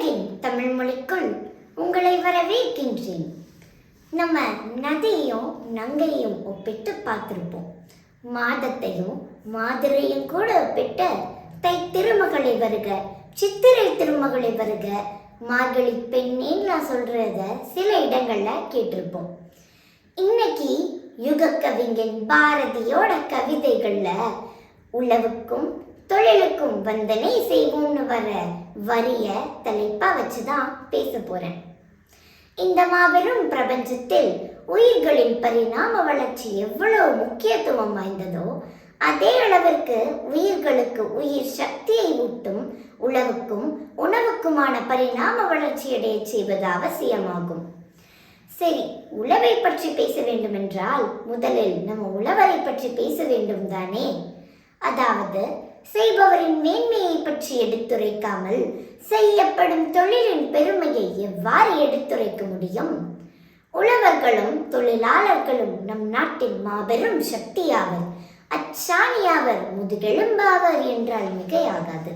உலகின் தமிழ் மொழிக்குள் உங்களை வரவேற்கின்றேன். நம்ம நதியையும் நங்கையும் ஒப்பிட்டு பார்த்துருப்போம். மாதத்தையும் மாதிரையும் கூட ஒப்பிட்டு தை திருமகளை வருக சித்திரை திருமகளை வருக. மார்கழி பெண்ணேன்னு நான் சொல்றத சில இடங்கள்ல கேட்டிருப்போம். இன்னைக்கு யுக கவிஞன் பாரதியோட கவிதைகள்ல உழவுக்கும் தொழிலுக்கும் வந்தனை செய்வோம்னு வர வரிய தலைப்பா வச்சுதான் பேச போறேன். இந்த மாபெரும் பிரபஞ்சத்தில் உயிர்களின் பரிணாம வளர்ச்சி எவ்வளவு முக்கியத்துவம் வாய்ந்ததோ அதே அளவிற்கு உயிர்களுக்கு உயிர் சக்தியை ஊட்டும் உழவுக்கும் உணவுக்குமான பரிணாம வளர்ச்சியடைய செய்வது அவசியமாகும். சரி உழவை பற்றி பேச வேண்டுமென்றால் முதலில் நம்ம உழவரை பற்றி பேச வேண்டும் தானே? அதாவது செய்பவரின் மேன்மையை பற்றி எடுத்துரைக்காமல் செய்யப்படும் தொழிலின் பெருமையை எவ்வாறு எடுத்துரைக்க முடியும்? உழவர்களும் தொழிலாளர்களும் நம் நாட்டின் மாபெரும் சக்தியாவர். அச்சாணியாவர் முதுகெலும்பாவர் என்றால் மிகையாகாது.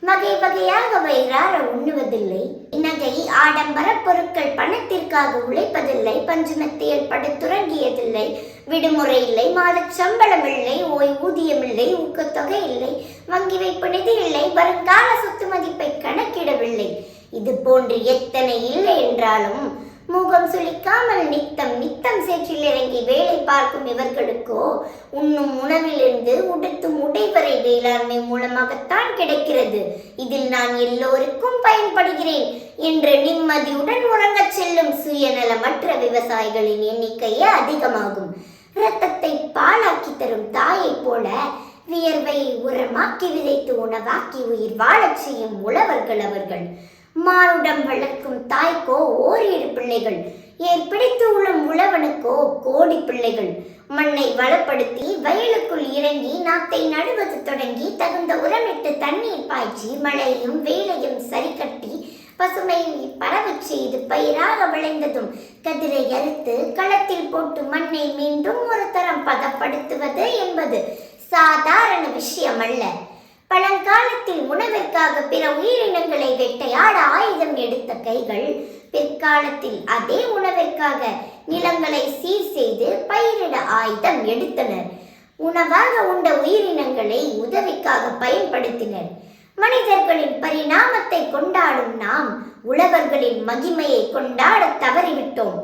வகை வகையாக வயிறார உண்ணுவதில்லை. நகை ஆடம்பர பொருட்கள் பணத்திற்காக உழைப்பதில்லை பஞ்சமத்தையில் படுத்துறங்கியதில்லை விடுமுறை இல்லை மாத சம்பளம் இல்லை ஓய்வூதியம் இல்லை ஊக்கத்தொகை இல்லை வங்கி வைப்பு நிதி இல்லை வருங்கால சொத்து மதிப்பை கணக்கிடவில்லை. இது போன்று எத்தனை இல்லை என்றாலும் முகம் சுளிக்காமல் நித்தம் நித்தம் சேற்றில் இறங்கி வேலை பார்க்கும் இவர்களுக்கோ உண்ணும் உணவிலிருந்து உடுத்தும் வரை வேளாண்மை மூலமாகத்தான் கிடைக்கிறது. இதில் நான் எல்லோருக்கும் பயன்படுகிறேன் என்று நிம்மதியுடன் உறங்கச் செல்லும் சுயநலமற்ற விவசாயிகளின் எண்ணிக்கையே அதிகமாகும். இரத்தத்தை பாலாக்கி தரும் தாயைப் போல வியர்வையை உரமாக்கி விதைத்து உணவாக்கி உயிர் வாழச் செய்யும் உழவர்கள் அவர்கள். மானுடம் வளர்க்கும் தாய்க்கோ ஓரிரு பிள்ளைகள். ஏன் பிடித்து உள்ளும் உழவனுக்கோ கோடி பிள்ளைகள். மண்ணை வளப்படுத்தி வயலுக்குள் இறங்கி நாத்தை நடுவது தொடங்கி தகுந்த உரமிட்டு தண்ணீர் பாய்ச்சி மழையும் வேலையும் சரி கட்டி பசுமையை பரவச் செய்து பயிராக விளைந்ததும் கதிரை அறுத்து களத்தில் போட்டு மண்ணை மீண்டும் ஒரு தரம் பதப்படுத்துவது என்பது சாதாரண விஷயம் அல்ல பழங்காலத்தில் உணவிற்காக பிற உயிரினங்களை வேட்டையாட ஆயுதம் எடுத்த கைகள் பிற்காலத்தில் அதே உணவிற்காக நிலங்களை சீர் செய்து பயிரிட ஆயுதம் எடுத்தனர். உணவாக உண்ட உயிரினங்களை உதவிக்காக பயன்படுத்தினர். மனிதர்களின் பரிணாமத்தை கொண்டாடும் நாம் உழவர்களின் மகிமையை கொண்டாட தவறிவிட்டோம்.